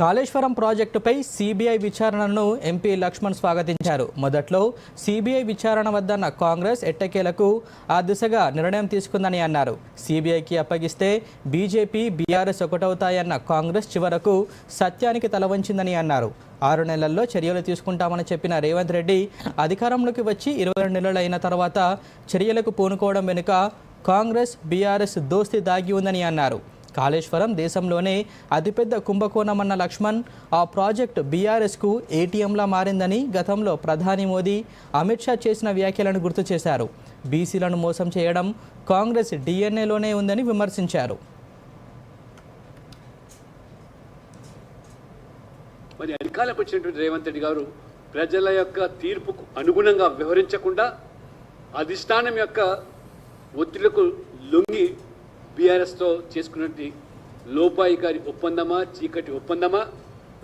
కాళేశ్వరం ప్రాజెక్టుపై సిబిఐ విచారణను ఎంపీ లక్ష్మణ్ స్వాగతించారు. మొదట్లో సిబిఐ విచారణ వద్దన్న కాంగ్రెస్ ఎట్టకేలకు ఆ దిశగా నిర్ణయం తీసుకుందని అన్నారు. సిబిఐకి అప్పగిస్తే బీజేపీ బీఆర్ఎస్ ఒకటవుతాయన్న కాంగ్రెస్ చివరకు సత్యానికి తలవంచిందని అన్నారు. ఆరు నెలల్లో చర్యలు తీసుకుంటామని చెప్పిన రేవంత్ రెడ్డి అధికారంలోకి వచ్చి ఇరవై రెండు నెలలు అయిన తర్వాత చర్యలకు పూనుకోవడం వెనుక కాంగ్రెస్ బీఆర్ఎస్ దోస్తి దాగి ఉందని అన్నారు. కాళేశ్వరం దేశంలోనే అతిపెద్ద కుంభకోణమన్న లక్ష్మణ్ ఆ ప్రాజెక్టు బీఆర్ఎస్కు ఏటీఎంలా మారిందని గతంలో ప్రధాని మోదీ అమిత్ షా చేసిన వ్యాఖ్యలను గుర్తు చేశారు. బీసీలను మోసం చేయడం కాంగ్రెస్ డిఎన్ఏలోనే ఉందని విమర్శించారు. మరి అధికారులకు వచ్చినటువంటి రేవంత్ రెడ్డి గారు ప్రజల యొక్క తీర్పుకు అనుగుణంగా వ్యవహరించకుండా అధిష్టానం యొక్క ఒత్తిళ్ళకు లొంగి బీఆర్ఎస్తో చేసుకున్నటువంటి లోపాయికారి ఒప్పందమా చీకటి ఒప్పందమా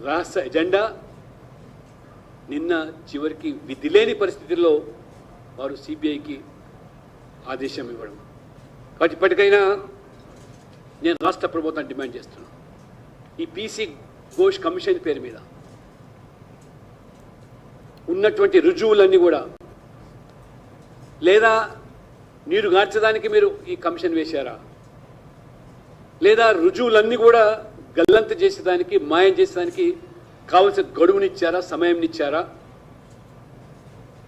రాష్ట్ర ఎజెండా? నిన్న చివరికి విధి లేని పరిస్థితుల్లో వారు సిబిఐకి ఆదేశం ఇవ్వడం. కాబట్టి ఇప్పటికైనా నేను రాష్ట్ర ప్రభుత్వాన్ని డిమాండ్ చేస్తున్నాను. ఈ పీసీ ఘోష్ కమిషన్ పేరు మీద ఉన్నటువంటి రుజువులన్నీ కూడా లేదా నీరు గార్చడానికి మీరు ఈ కమిషన్ వేశారా? లేదా రుజువులన్నీ కూడా గల్లంత చేసేదానికి మాయం చేసేదానికి కావలసిన గడువునిచ్చారా సమయంనిచ్చారా?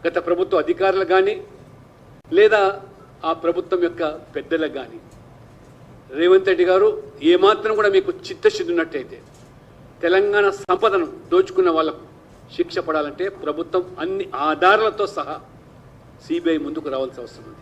గత ప్రభుత్వ అధికారులకు కానీ లేదా ఆ ప్రభుత్వం యొక్క పెద్దలకు కానీ రేవంత్ రెడ్డి గారు ఏమాత్రం కూడా మీకు చిత్తశుద్ధి ఉన్నట్టయితే తెలంగాణ సంపదను దోచుకున్న వాళ్ళకు శిక్ష పడాలంటే ప్రభుత్వం అన్ని ఆధారాలతో సహా సిబిఐ ముందుకు రావాల్సిన అవసరం ఉంది.